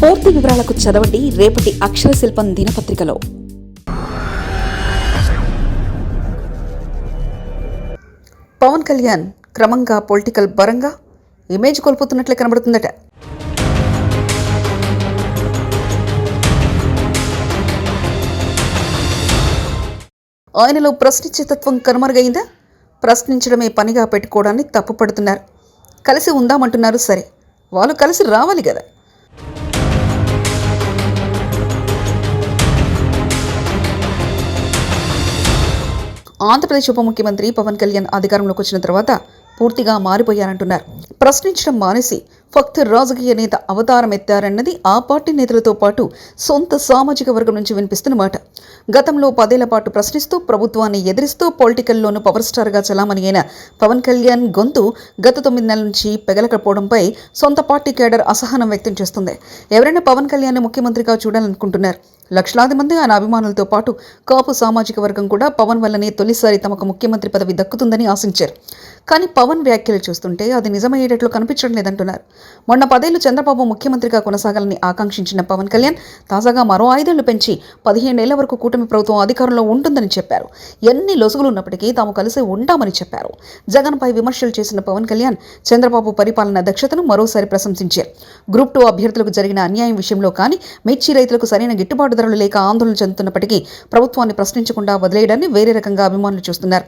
పూర్తి వివరాలకు చదవండి రేపటి అక్షర శిల్పం దినపత్రికలో. పవన్ కళ్యాణ్ క్రమంగా పొలిటికల్ పరంగా ఇమేజ్ కోల్పోతున్నట్లే కనబడుతుందట. ఆయనలో ప్రశ్నించే తత్వం కనుమరుగైందా? ప్రశ్నించడమే పనిగా పెట్టుకోవడాన్ని తప్పుపడుతున్నారు. కలిసి ఉందామంటున్నారు సరే వాళ్ళు కలిసి రావాలి కదా. ఆంధ్రప్రదేశ్ ఉప ముఖ్యమంత్రి పవన్ కళ్యాణ్ అధికారంలోకి వచ్చిన తర్వాత పూర్తిగా మారిపోయారంటున్నారు. ప్రశ్నించడం మానేసి ఫక్త్ రాజకీయ నేత అవతారం ఎత్తారన్నది ఆ పార్టీ నేతలతో పాటు సొంత సామాజిక వర్గం నుంచి వినిపిస్తున్న మాట. గతంలో పదేళ్ళ పాటు ప్రశ్నిస్తూ ప్రభుత్వాన్ని ఎదిరిస్తూ పొలిటికల్లోనూ పవర్ స్టార్గా చలామణి అయిన పవన్ కళ్యాణ్ గొంతు గత తొమ్మిది నెలల నుంచి పెగలకపోవడంపై సొంత పార్టీ కేడర్ అసహనం వ్యక్తం చేస్తుంది. ఎవరైనా పవన్ కళ్యాణ్ ముఖ్యమంత్రిగా చూడాలనుకుంటున్నారు. లక్షలాది మంది ఆయన అభిమానులతో పాటు కాపు సామాజిక వర్గం కూడా పవన్ వల్లనే తొలిసారి తమకు ముఖ్యమంత్రి పదవి దక్కుతుందని ఆశించారు. కానీ పవన్ వ్యాఖ్యలు చూస్తుంటే అది నిజమయ్యేటట్లు కనిపించడం లేదంటున్నారు. మొన్న పదేళ్ళు చంద్రబాబు ముఖ్యమంత్రిగా కొనసాగాలని ఆకాంక్షించిన పవన్ కళ్యాణ్ తాజాగా మరో ఐదేళ్ళు పెంచి పదిహేనేళ్ళ వరకు కూటమి ప్రభుత్వం అధికారంలో ఉంటుందని చెప్పారు. ఎన్ని లొసుగులు ఉన్నప్పటికీ తాము కలిసి ఉంటామని చెప్పారు. జగన్పై విమర్శలు చేసిన పవన్ కళ్యాణ్ చంద్రబాబు పరిపాలన దక్షతను మరోసారి ప్రశంసించారు. గ్రూప్ టూ అభ్యర్థులకు జరిగిన అన్యాయం విషయంలో కానీ మిర్చి రైతులకు సరైన గిట్టుబాటు ధరలు లేక ఆందోళన చెందుతున్నప్పటికీ ప్రభుత్వాన్ని ప్రశ్నించకుండా వదిలేయడాన్ని వేరే రకంగా అభిమానులు చూస్తున్నారు.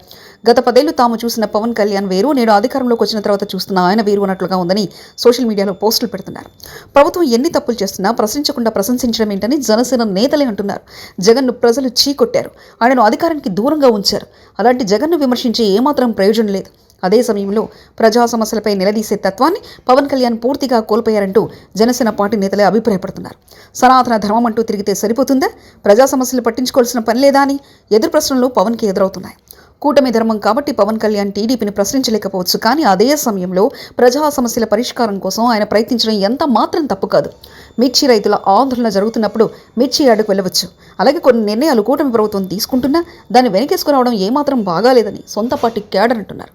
గత పదేళ్ళు తాము చూసిన పవన్ కళ్యాణ్ వేరు నేడు అధికారంలోకి వచ్చిన తర్వాత చూస్తున్న ఆయన వేరు అన్నట్లుగా ఉందని సోషల్ మీడియాలో పోస్టులు పెడుతున్నారు. ప్రభుత్వం ఎన్ని తప్పులు చేస్తున్నా ప్రశ్నించకుండా ప్రశంసించడం ఏంటని జనసేన నేతలే అంటున్నారు. జగన్ను ప్రజలు చీకొట్టారు. ఆయనను అధికారానికి దూరంగా ఉంచారు. అలాంటి జగన్ను విమర్శించి ఏమాత్రం ప్రయోజనం లేదు. అదే సమయంలో ప్రజా సమస్యలపై నిలదీసే తత్వాన్ని పవన్ కళ్యాణ్ పూర్తిగా కోల్పోయారంటూ జనసేన పార్టీ నేతలే అభిప్రాయపడుతున్నారు. సనాతన ధర్మం అంటూ తిరిగితే సరిపోతుందా? ప్రజా సమస్యలు పట్టించుకోవాల్సిన పని లేదా అని ఎదురు ప్రశ్నలు పవన్కి ఎదురవుతున్నాయి. కూటమి ధర్మం కాబట్టి పవన్ కళ్యాణ్ టీడీపీని ప్రశ్నించలేకపోవచ్చు. కానీ అదే సమయంలో ప్రజా సమస్యల పరిష్కారం కోసం ఆయన ప్రయత్నించడం ఎంత మాత్రం తప్పు కాదు. మిర్చి రైతుల ఆందోళన జరుగుతున్నప్పుడు మిర్చి యార్డుకు వెళ్ళవచ్చు. అలాగే కొన్ని నిర్ణయాలు కూటమి ప్రభుత్వం తీసుకుంటున్నా దాన్ని వెనకేసుకురావడం ఏమాత్రం బాగాలేదని సొంత పార్టీ క్యాడర్ అంటున్నారు.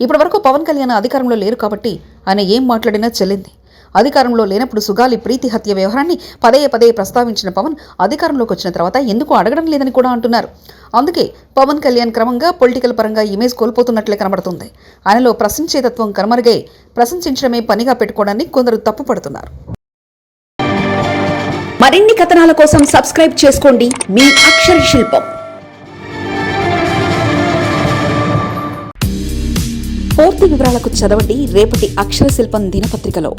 ఇప్పటి వరకు పవన్ కళ్యాణ్ అధికారంలో లేరు కాబట్టి ఆయన ఏం మాట్లాడినా చెల్లింది. అధికారంలో లేనప్పుడు సుగాలి ప్రీతి హత్య వ్యవహారాన్ని పదే పదే ప్రస్తావించిన పవన్ అధికారంలోకి వచ్చిన తర్వాత ఎందుకు అడగడం లేదని కూడా అంటున్నారు. అందుకే పవన్ కళ్యాణ్ క్రమంగా పొలిటికల్ పరంగా ఇమేజ్ కోల్పోతున్నట్లే కనబడుతుంది. ఆయనలో ప్రశంసేతత్వం తత్వం కనుమరుగై ప్రశంసించడమే పనిగా పెట్టుకోవడాన్ని కొందరు తప్పుపడుతున్నారు. మరిన్ని కథనాల కోసం సబ్స్క్రైబ్ చేసుకోండి మీ అక్షర శిల్పం. పూర్తి వివరాలకు చదవండి రేపటి అక్షర శిల్పం దినపత్రికలో.